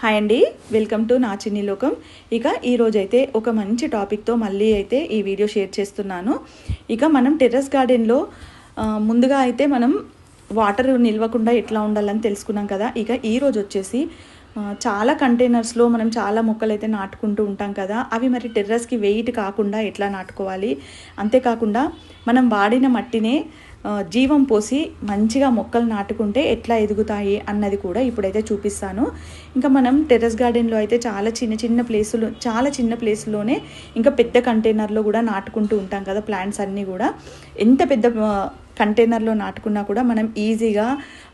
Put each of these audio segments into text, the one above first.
Hi అండి welcome to నా చిన్ని లోకం. ఇక ఈరోజు అయితే ఒక మంచి టాపిక్తో మళ్ళీ అయితే ఈ వీడియో షేర్ చేస్తున్నాను. ఇక మనం టెర్రస్ గార్డెన్లో ముందుగా అయితే మనం వాటర్ నిల్వకుండా ఎట్లా ఉండాలని తెలుసుకున్నాం కదా. ఇక ఈరోజు వచ్చేసి చాలా కంటైనర్స్లో మనం చాలా మొక్కలు అయితే నాటుకుంటూ ఉంటాం కదా అవి మరి టెర్రస్కి వెయిట్ కాకుండా ఎట్లా నాటుకోవాలి? అంతేకాకుండా మనం వాడిన మట్టినే జీవం పోసి మంచిగా మొక్కలు నాటుకుంటే ఎట్లా ఎదుగుతాయి అన్నది కూడా ఇప్పుడైతే చూపిస్తాను. ఇంకా మనం టెర్రస్ గార్డెన్లో అయితే చాలా చిన్న చిన్న ప్లేసులు చాలా చిన్న ప్లేస్లోనే ఇంకా పెద్ద కంటైనర్లో కూడా నాటుకుంటూ ఉంటాం కదా ప్లాంట్స్ అన్నీ కూడా. ఎంత పెద్ద కంటైనర్లో నాటుకున్నా కూడా మనం ఈజీగా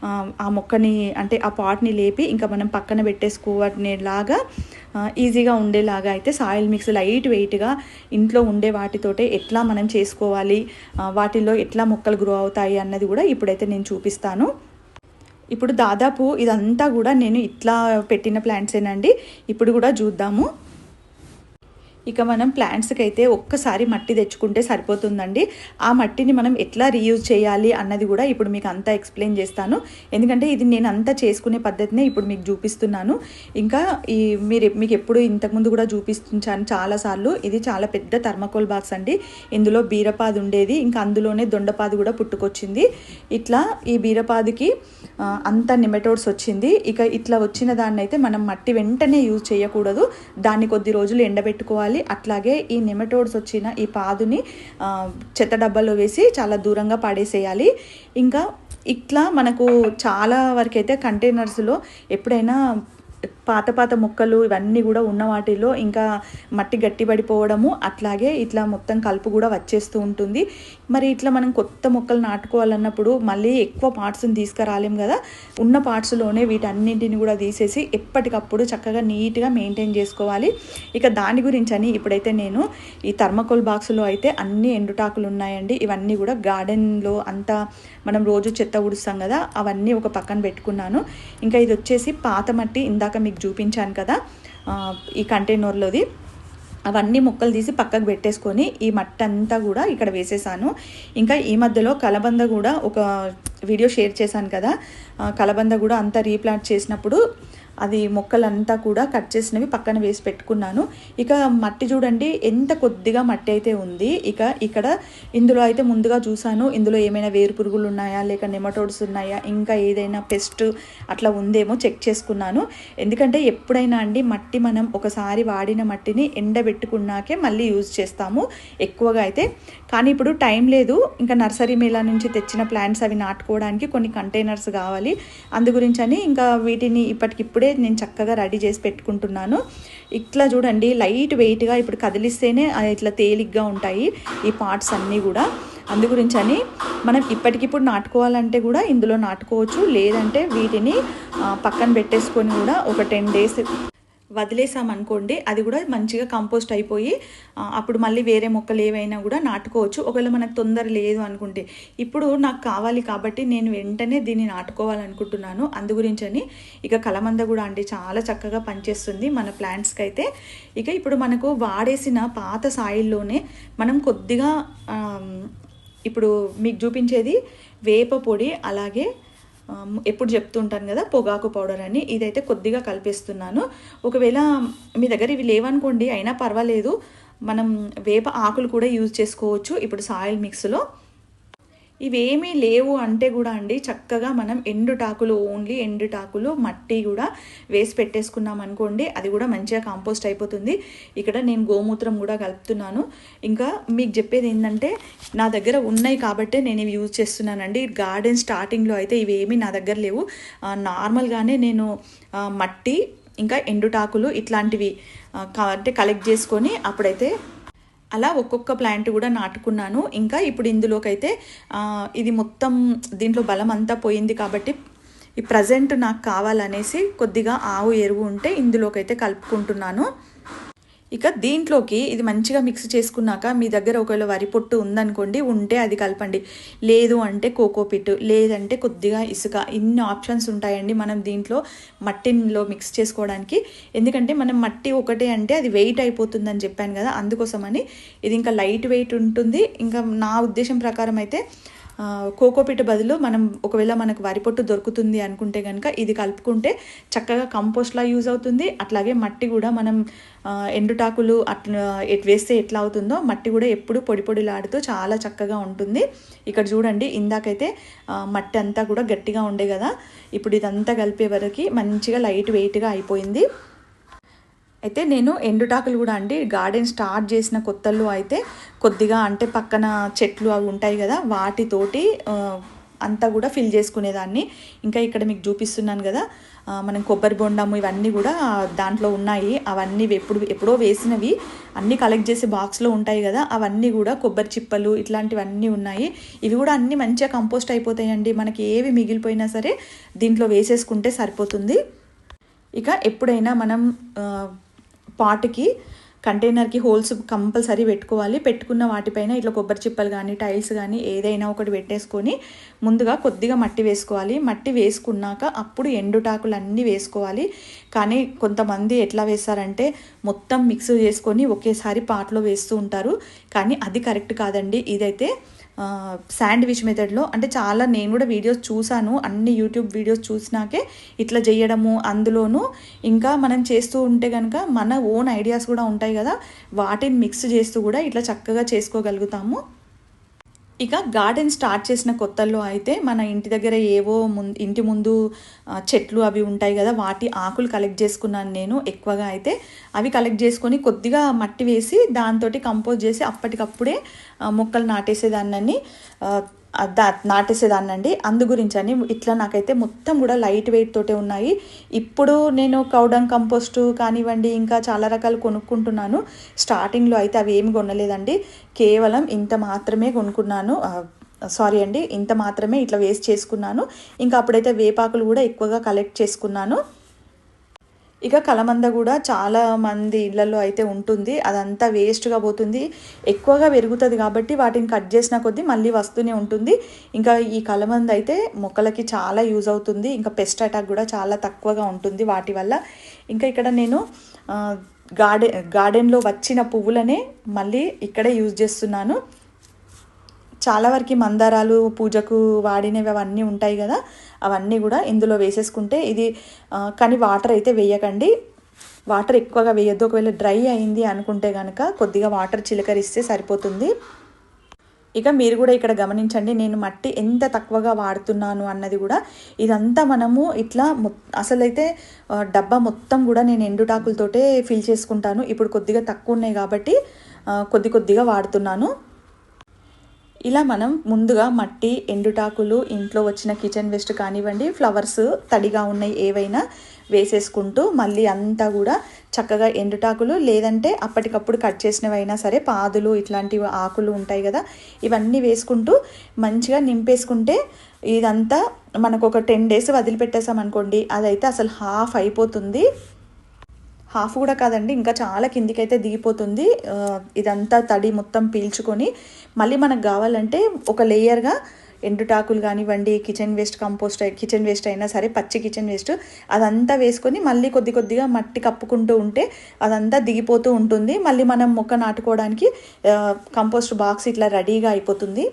ఆ, మొక్కని అంటే ఆ పాట్ని లేపి ఇంకా మనం పక్కన పెట్టేసుకోవనేలాగా ఈజీగా ఉండేలాగా అయితే సాయిల్ మిక్స్ లైట్ వెయిట్గా ఇంట్లో ఉండే వాటితోటే ఎట్లా మనం చేసుకోవాలి వాటిలో వాటిల్లో ఎట్లా మొక్కలు గ్రో అవుతాయి అన్నది కూడా ఇప్పుడైతే నేను చూపిస్తాను. ఇప్పుడు దాదాపు ఇదంతా కూడా నేను ఇట్లా పెట్టిన ప్లాంట్సేనండి. ఇప్పుడు కూడా చూద్దాము. ఇక మనం ప్లాంట్స్కి అయితే ఒక్కసారి మట్టి తెచ్చుకుంటే సరిపోతుందండి. ఆ మట్టిని మనం ఎట్లా రీయూజ్ చేయాలి అన్నది కూడా ఇప్పుడు మీకు అంతా ఎక్స్ప్లెయిన్ చేస్తాను. ఎందుకంటే ఇది నేను అంతా చేసుకునే పద్ధతినే ఇప్పుడు మీకు చూపిస్తున్నాను. ఇంకా ఈ మీరు మీకు ఎప్పుడు ఇంతకుముందు కూడా చూపిస్తుంచాను చాలాసార్లు ఇది చాలా పెద్ద థర్మకోల్ బాక్స్ అండి. ఇందులో బీరపాది ఉండేది. ఇంకా అందులోనే దొండపాది కూడా పుట్టుకొచ్చింది. ఇట్లా ఈ బీరపాదికి అంత నిమెటోడ్స్ వచ్చింది. ఇక ఇట్లా వచ్చిన దాన్ని అయితే మనం మట్టి వెంటనే యూజ్ చేయకూడదు. దాన్ని కొద్ది రోజులు ఎండబెట్టుకోవాలి. అట్లాగే ఈ నెమటోడ్స్ వచ్చిన ఈ పాదుని చెత్త డబ్బాలో వేసి చాలా దూరంగా పడేసేయాలి. ఇంకా ఇట్లా మనకు చాలా వరకైతే కంటైనర్స్లో ఎప్పుడైనా పాత పాత మొక్కలు ఇవన్నీ కూడా ఉన్న వాటిలో ఇంకా మట్టి గట్టిపడిపోవడము అట్లాగే ఇట్లా మొత్తం కలుపు కూడా వచ్చేస్తూ ఉంటుంది. మరి ఇట్లా మనం కొత్త మొక్కలు నాటుకోవాలన్నప్పుడు మళ్ళీ ఎక్కువ పార్ట్స్ని తీసుకురాలేం కదా? ఉన్న పార్ట్స్లోనే వీటన్నింటిని కూడా తీసేసి ఎప్పటికప్పుడు చక్కగా నీట్గా మెయింటైన్ చేసుకోవాలి. ఇక దాని గురించి అని ఇప్పుడైతే నేను ఈ థర్మకోల్ బాక్స్లో అయితే అన్ని ఎండుటాకులు ఉన్నాయండి. ఇవన్నీ కూడా గార్డెన్లో అంతా మనం రోజు చెత్త ఉడుస్తాం కదా? అవన్నీ ఒక పక్కన పెట్టుకున్నాను. ఇంకా ఇది వచ్చేసి పాత మట్టి ఇందాక మీకు చూపించాను కదా ఈ కంటైనర్లోది. అవన్నీ ముక్కలు తీసి పక్కకు పెట్టేసుకొని ఈ మట్టి అంతా కూడా ఇక్కడ వేసేసాను. ఇంకా ఈ మధ్యలో కలబంద కూడా ఒక వీడియో షేర్ చేశాను కదా కలబంద కూడా అంతా రీప్లాంట్ చేసినప్పుడు అది మొక్కలంతా కూడా కట్ చేసినవి పక్కన వేసి పెట్టుకున్నాను. ఇక మట్టి చూడండి ఎంత కొద్దిగా మట్టి అయితే ఉంది. ఇక ఇక్కడ ఇందులో అయితే ముందుగా చూసాను ఇందులో ఏమైనా వేరు పురుగులు ఉన్నాయా లేక నెమటోడ్స్ ఉన్నాయా ఇంకా ఏదైనా పెస్ట్ అట్లా ఉందేమో చెక్ చేసుకున్నాను. ఎందుకంటే ఎప్పుడైనా అండి మట్టి మనం ఒకసారి వాడిన మట్టిని ఎండబెట్టుకున్నాకే మళ్ళీ యూజ్ చేస్తాము ఎక్కువగా అయితే. కానీ ఇప్పుడు టైం లేదు ఇంకా నర్సరీ మేళా నుంచి తెచ్చిన ప్లాంట్స్ అవి నాటుకోవడానికి కొన్ని కంటైనర్స్ కావాలి. అందు అని ఇంకా వీటిని ఇప్పటికిప్పుడు నేను చక్కగా రెడీ చేసి పెట్టుకుంటున్నాను. ఇట్లా చూడండి లైట్ వెయిట్గా ఇప్పుడు కదిలిస్తేనే అది ఇట్లా తేలిగ్గా ఉంటాయి ఈ పార్ట్స్ అన్నీ కూడా. అందు అని మనం ఇప్పటికిప్పుడు నాటుకోవాలంటే కూడా ఇందులో నాటుకోవచ్చు. లేదంటే వీటిని పక్కన పెట్టేసుకొని కూడా ఒక టెన్ డేస్ వదిలేసామనుకోండి అది కూడా మంచిగా కంపోస్ట్ అయిపోయి అప్పుడు మళ్ళీ వేరే మొక్కలు ఏవైనా కూడా నాటుకోవచ్చు. ఒకవేళ మనకు తొందర లేదు అనుకుంటే. ఇప్పుడు నాకు కావాలి కాబట్టి నేను వెంటనే దీన్ని నాటుకోవాలనుకుంటున్నాను. అందు గురించని ఇక కలమంద కూడా అంటే చాలా చక్కగా పనిచేస్తుంది మన ప్లాంట్స్కి అయితే. ఇక ఇప్పుడు మనకు వాడేసిన పాత సాయిల్లోనే మనం కొద్దిగా ఇప్పుడు మీకు చూపించేది వేప పొడి అలాగే ఎప్పుడు చెప్తుంటాను కదా పొగాకు పౌడర్ అని. ఇదైతే కొద్దిగా కలిపేస్తున్నాను. ఒకవేళ మీ దగ్గర ఇవి లేవనుకోండి అయినా పర్వాలేదు. మనం వేప ఆకులు కూడా యూజ్ చేసుకోవచ్చు. ఇప్పుడు సాయిల్ మిక్స్లో. ఇవేమీ లేవు అంటే కూడా అండి చక్కగా మనం ఎండుటాకులు ఓన్లీ ఎండుటాకులు మట్టి కూడా వేసి పెట్టేసుకున్నాం అనుకోండి అది కూడా మంచిగా కాంపోస్ట్ అయిపోతుంది. ఇక్కడ నేను గోమూత్రం కూడా కలుపుతున్నాను. ఇంకా మీకు చెప్పేది ఏంటంటే నా దగ్గర ఉన్నాయి కాబట్టే నేను ఇవి యూజ్ చేస్తున్నానండి. గార్డెన్ స్టార్టింగ్లో అయితే ఇవేమీ నా దగ్గర లేవు. నార్మల్గానే నేను మట్టి ఇంకా ఎండుటాకులు ఇట్లాంటివి అంటే కలెక్ట్ చేసుకొని అప్పుడైతే అలా ఒక్కొక్క ప్లాంట్ కూడా నాటుకున్నాను. ఇంకా ఇప్పుడు ఇందులోకైతే ఇది మొత్తం దీంట్లో బలం అంతా పోయింది కాబట్టి ఈ ప్రజెంట్ నాకు కావాలనేసి కొద్దిగా ఆవు ఎరువు ఉంటే ఇందులోకైతే కలుపుకుంటున్నాను. ఇక దీంట్లోకి ఇది మంచిగా మిక్స్ చేసుకున్నాక మీ దగ్గర ఒకవేళ వరి పొట్టు ఉందనుకోండి ఉంటే అది కలపండి. లేదు అంటే కోకో పిట్ లేదంటే కొద్దిగా ఇసుక. ఇన్ని ఆప్షన్స్ ఉంటాయండి మనం దీంట్లో మట్టిలో మిక్స్ చేసుకోవడానికి. ఎందుకంటే మనం మట్టి ఒకటే అంటే అది వెయిట్ అయిపోతుందని చెప్పాను కదా అందుకోసమని ఇది ఇంకా లైట్ వెయిట్ ఉంటుంది. ఇంకా నా ఉద్దేశం ప్రకారం అయితే కోకో ఆ, బదులు మనం ఒకవేళ మనకు వరి పొట్టు దొరుకుతుంది అనుకుంటే కనుక ఇది కలుపుకుంటే చక్కగా కంపోస్ట్లా యూజ్ అవుతుంది. అట్లాగే మట్టి కూడా మనం ఎండుటాకులు అట్లా వేస్తే ఎట్లా అవుతుందో మట్టి కూడా ఎప్పుడు పొడి పొడిలాడుతూ చాలా చక్కగా ఉంటుంది. ఇక్కడ చూడండి ఇందాకైతే మట్టి అంతా కూడా గట్టిగా ఉండే కదా. ఇప్పుడు ఇదంతా కలిపే వరకు మంచిగా లైట్ వెయిట్గా అయిపోయింది. అయితే నేను ఎండుటాకులు కూడా అండి గార్డెన్ స్టార్ట్ చేసిన కొత్తల్లో అయితే కొద్దిగా అంటే పక్కన చెట్లు అవి ఉంటాయి కదా వాటితోటి అంతా కూడా ఫిల్ చేసుకునేదాన్ని. ఇంకా ఇక్కడ మీకు చూపిస్తున్నాను కదా మనం కొబ్బరి బొండము ఇవన్నీ కూడా దాంట్లో ఉన్నాయి. అవన్నీ ఎప్పుడు ఎప్పుడో వేసినవి అన్నీ కలెక్ట్ చేసి బాక్స్లో ఉంటాయి కదా అవన్నీ కూడా కొబ్బరి చిప్పలు ఇట్లాంటివన్నీ ఉన్నాయి. ఇవి కూడా అన్నీ మంచిగా కంపోస్ట్ అయిపోతాయండి. మనకి ఏవి మిగిలిపోయినా సరే దీంట్లో వేసేసుకుంటే సరిపోతుంది. ఇక ఎప్పుడైనా మనం పాట్కి కంటైనర్కి హోల్స్ కంపల్సరీ పెట్టుకోవాలి. పెట్టుకున్న వాటిపైన ఇట్లా కొబ్బరి చిప్పలు కానీ టైల్స్ కానీ ఏదైనా ఒకటి పెట్టేసుకొని ముందుగా కొద్దిగా మట్టి వేసుకోవాలి. మట్టి వేసుకున్నాక అప్పుడు ఎండుటాకులు అన్నీ వేసుకోవాలి. కానీ కొంతమంది ఎట్లా వేస్తారంటే మొత్తం మిక్స్ చేసుకొని ఒకేసారి పాట్లో వేస్తూ ఉంటారు. కానీ అది కరెక్ట్ కాదండి. ఇదైతే శాండ్విచ్ మెథడ్లో అంటే చాలా నేను కూడా వీడియోస్ చూశాను అన్ని యూట్యూబ్ వీడియోస్ చూసినాకే ఇట్లా చేయడము అందులోనూ ఇంకా మనం చేస్తూ ఉంటే కనుక మన ఓన్ ఐడియాస్ కూడా ఉంటాయి కదా. వాటిని మిక్స్ చేస్తూ కూడా ఇట్లా చక్కగా చేసుకోగలుగుతాము. ఇక గార్డెన్ స్టార్ట్ చేసిన కొత్తల్లో అయితే మన ఇంటి దగ్గర ఏవో ముందు ఇంటి ముందు చెట్లు అవి ఉంటాయి కదా వాటి ఆకులు కలెక్ట్ చేసుకున్నాను నేను ఎక్కువగా అయితే. అవి కలెక్ట్ చేసుకొని కొద్దిగా మట్టి వేసి దాంతో కంపోజ్ చేసి అప్పటికప్పుడే మొక్కలు నాటేసేదాన్ని. Uh, దా నాటేసేదాన్నండి. అందు గురించి అని ఇట్లా నాకైతే మొత్తం కూడా లైట్ వెయిట్ తోటే ఉన్నాయి. ఇప్పుడు నేను కౌడంగ్ కంపోస్ట్ కానివ్వండి ఇంకా చాలా రకాలు కొనుక్కుంటున్నాను. స్టార్టింగ్లో అయితే అవి ఏమి కొనలేదండి. కేవలం ఇంత మాత్రమే కొనుక్కున్నాను. Uh, సారీ అండి ఇంత మాత్రమే ఇట్లా వేస్ట్ చేసుకున్నాను. ఇంకా అప్పుడైతే వేపాకులు కూడా ఎక్కువగా కలెక్ట్ చేసుకున్నాను. ఇక కలమంద కూడా చాలా మంది ఇళ్ళలో అయితే ఉంటుంది. అదంతా వేస్ట్గా పోతుంది. ఎక్కువగా పెరుగుతుంది కాబట్టి వాటిని కట్ చేసిన కొద్దీ మళ్ళీ వస్తూనే ఉంటుంది. ఇంకా ఈ కలమంద అయితే మొక్కలకి చాలా యూజ్ అవుతుంది. ఇంకా పెస్ట్ అటాక్ కూడా చాలా తక్కువగా ఉంటుంది వాటి వల్ల. ఇంకా ఇక్కడ నేను గార్డెన్ గార్డెన్లో వచ్చిన పువ్వులనే మళ్ళీ ఇక్కడే యూజ్ చేస్తున్నాను. చాలా వరకు మందారాలు పూజకు వాడినవి అవన్నీ ఉంటాయి కదా అవన్నీ కూడా ఇందులో వేసేసుకుంటే ఇది కానీ వాటర్ అయితే వేయకండి. వాటర్ ఎక్కువగా వేయద్దు. ఒకవేళ డ్రై అయింది అనుకుంటే కనుక కొద్దిగా వాటర్ చిలకరిస్తే సరిపోతుంది. ఇక మీరు కూడా ఇక్కడ గమనించండి నేను మట్టి ఎంత తక్కువగా వాడుతున్నాను అన్నది కూడా. ఇదంతా మనము ఇట్లా అసలైతే డబ్బా మొత్తం కూడా నేను ఎండుటాకులతోటే ఫిల్ చేసుకుంటాను. ఇప్పుడు కొద్దిగా తక్కువ ఉన్నాయి కాబట్టి కొద్ది కొద్దిగా వాడుతున్నాను. ఇలా మనం ముందుగా మట్టి ఎండుటాకులు ఇంట్లో వచ్చిన కిచెన్ వేస్ట్ కానివ్వండి ఫ్లవర్స్ తడిగా ఉన్నాయి ఏవైనా వేసేసుకుంటూ మళ్ళీ అంతా కూడా చక్కగా ఎండుటాకులు లేదంటే అప్పటికప్పుడు కట్ చేసినవైనా సరే పాదులు ఇట్లాంటి ఆకులు ఉంటాయి కదా ఇవన్నీ వేసుకుంటూ మంచిగా నింపేసుకుంటే ఇదంతా మనకు ఒక టెన్ డేస్ వదిలిపెట్టేసాం అనుకోండి అదైతే అసలు హాఫ్ అయిపోతుంది. హాఫ్ కూడా కాదండి ఇంకా చాలా కిందికైతే దిగిపోతుంది. ఇదంతా తడి మొత్తం పీల్చుకొని మళ్ళీ మనకు కావాలంటే ఒక లేయర్గా ఎండుటాకులు కానివ్వండి kitchen waste compost kitchen waste అయినా సరే పచ్చి కిచెన్ వేస్ట్ అదంతా వేసుకొని మళ్ళీ కొద్ది కొద్దిగా మట్టి కప్పుకుంటూ ఉంటే అదంతా దిగిపోతూ ఉంటుంది. మళ్ళీ మనం మొక్క నాటుకోవడానికి కంపోస్ట్ బాక్స్ ఇట్లా రెడీగా అయిపోతుంది.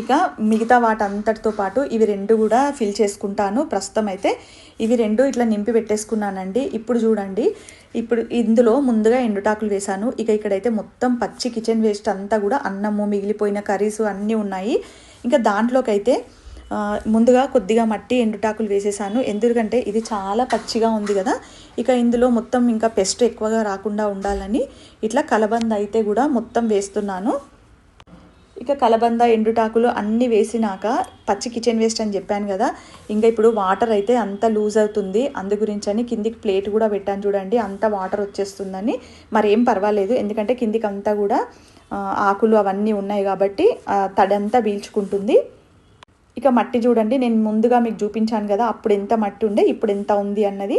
ఇక మిగతా వాటంతటితో పాటు ఇవి రెండు కూడా ఫిల్ చేసుకుంటాను. ప్రస్తుతం అయితే ఇవి రెండు ఇట్లా నింపి పెట్టేసుకున్నానండి. ఇప్పుడు చూడండి. ఇప్పుడు ఇందులో ముందుగా ఎండుటాకులు వేశాను. ఇక ఇక్కడైతే మొత్తం పచ్చి కిచెన్ వేస్ట్ అంతా కూడా అన్నము మిగిలిపోయిన కర్రీస్ అన్నీ ఉన్నాయి. ఇంకా దాంట్లోకైతే ముందుగా కొద్దిగా మట్టి ఎండుటాకులు వేసేసాను. ఎందుకంటే ఇది చాలా పచ్చిగా ఉంది కదా. ఇక ఇందులో మొత్తం ఇంకా పెస్ట్ ఎక్కువగా రాకుండా ఉండాలని ఇట్లా కలబంద అయితే కూడా మొత్తం వేస్తున్నాను. ఇక కలబంద ఎండుటాకులు అన్నీ వేసినాక పచ్చి కిచెన్ వేస్ట్ అని చెప్పాను కదా ఇంకా ఇప్పుడు వాటర్ అయితే అంత లూజ్ అవుతుంది. అందు గురించి అని కిందికి ప్లేట్ కూడా పెట్టాను చూడండి అంత వాటర్ వచ్చేస్తుందని. మరి ఏం పర్వాలేదు ఎందుకంటే కిందికి అంతా కూడా ఆకులు అవన్నీ ఉన్నాయి కాబట్టి తడంతా పీల్చుకుంటుంది. ఇక మట్టి చూడండి నేను ముందుగా మీకు చూపించాను కదా అప్పుడు ఎంత మట్టి ఉండే ఇప్పుడు ఎంత ఉంది అన్నది.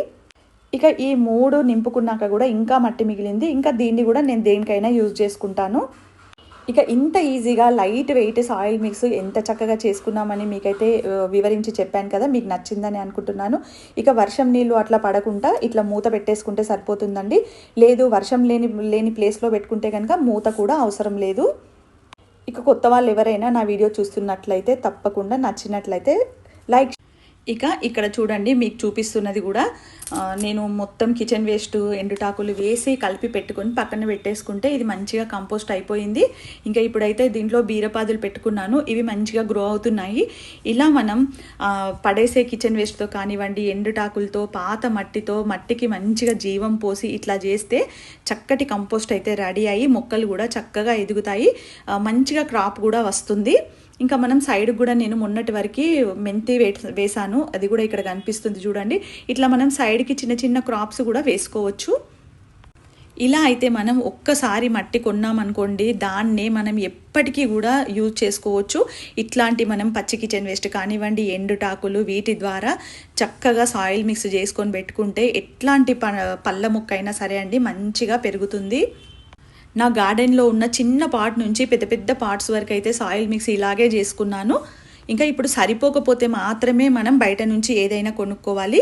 ఇక ఈ మూడు నింపుకున్నాక కూడా ఇంకా మట్టి మిగిలింది ఇంకా దీన్ని కూడా నేను దేనికైనా యూజ్ చేసుకుంటాను. ఇక ఇంత ఈజీగా లైట్ వెయిట్ సాయిల్ మిక్స్ ఎంత చక్కగా చేసుకున్నామని మీకైతే వివరించి చెప్పాను కదా మీకు నచ్చిందని అనుకుంటున్నాను. ఇక వర్షం నీళ్ళు అట్లా పడకుండా ఇట్లా మూత పెట్టేసుకుంటే సరిపోతుందండి. లేదు వర్షం లేని లేని ప్లేస్లో పెట్టుకుంటే కనుక మూత కూడా అవసరం లేదు. ఇక కొత్త వాళ్ళు ఎవరైనా నా వీడియో చూస్తున్నట్లయితే తప్పకుండా నచ్చినట్లయితే లైక్ ఇక ఇక్కడ చూడండి మీకు చూపిస్తున్నది కూడా. నేను మొత్తం కిచెన్ వేస్ట్ ఎండుటాకులు వేసి కలిపి పెట్టుకొని పక్కన పెట్టేసుకుంటే ఇది మంచిగా కంపోస్ట్ అయిపోయింది. ఇంకా ఇప్పుడైతే దీంట్లో బీరపాదులు పెట్టుకున్నాను. ఇవి మంచిగా గ్రో అవుతున్నాయి. ఇలా మనం పడేసే కిచెన్ వేస్ట్తో కానివ్వండి ఎండుటాకులతో పాత మట్టితో మట్టికి మంచిగా జీవం పోసి ఇట్లా చేస్తే చక్కటి కంపోస్ట్ అయితే రెడీ అయ్యి మొక్కలు కూడా చక్కగా ఎదుగుతాయి. మంచిగా క్రాప్ కూడా వస్తుంది. ఇంకా మనం సైడ్ కూడా నేను మొన్నటి వరకు మెంతి వేసాను. అది కూడా ఇక్కడ కనిపిస్తుంది చూడండి. ఇట్లా మనం సైడ్ సైడ్కి చిన్న చిన్న క్రాప్స్ కూడా వేసుకోవచ్చు. ఇలా అయితే మనం ఒక్కసారి మట్టి కొన్నామనుకోండి దాన్నే మనం ఎప్పటికీ కూడా యూజ్ చేసుకోవచ్చు. ఇట్లాంటి మనం పచ్చి కిచెన్ వేస్ట్ కానివ్వండి ఎండుటాకులు వీటి ద్వారా చక్కగా సాయిల్ మిక్స్ చేసుకొని పెట్టుకుంటే ఎట్లాంటి ప పళ్ళ మొక్క అయినా సరే అండి మంచిగా పెరుగుతుంది. నా గార్డెన్లో ఉన్న చిన్న పార్ట్ నుంచి పెద్ద పెద్ద పార్ట్స్ వరకు అయితే సాయిల్ మిక్స్ ఇలాగే చేసుకున్నాను. ఇంకా ఇప్పుడు సరిపోకపోతే మాత్రమే మనం బయట నుంచి ఏదైనా కొనుక్కోవాలి.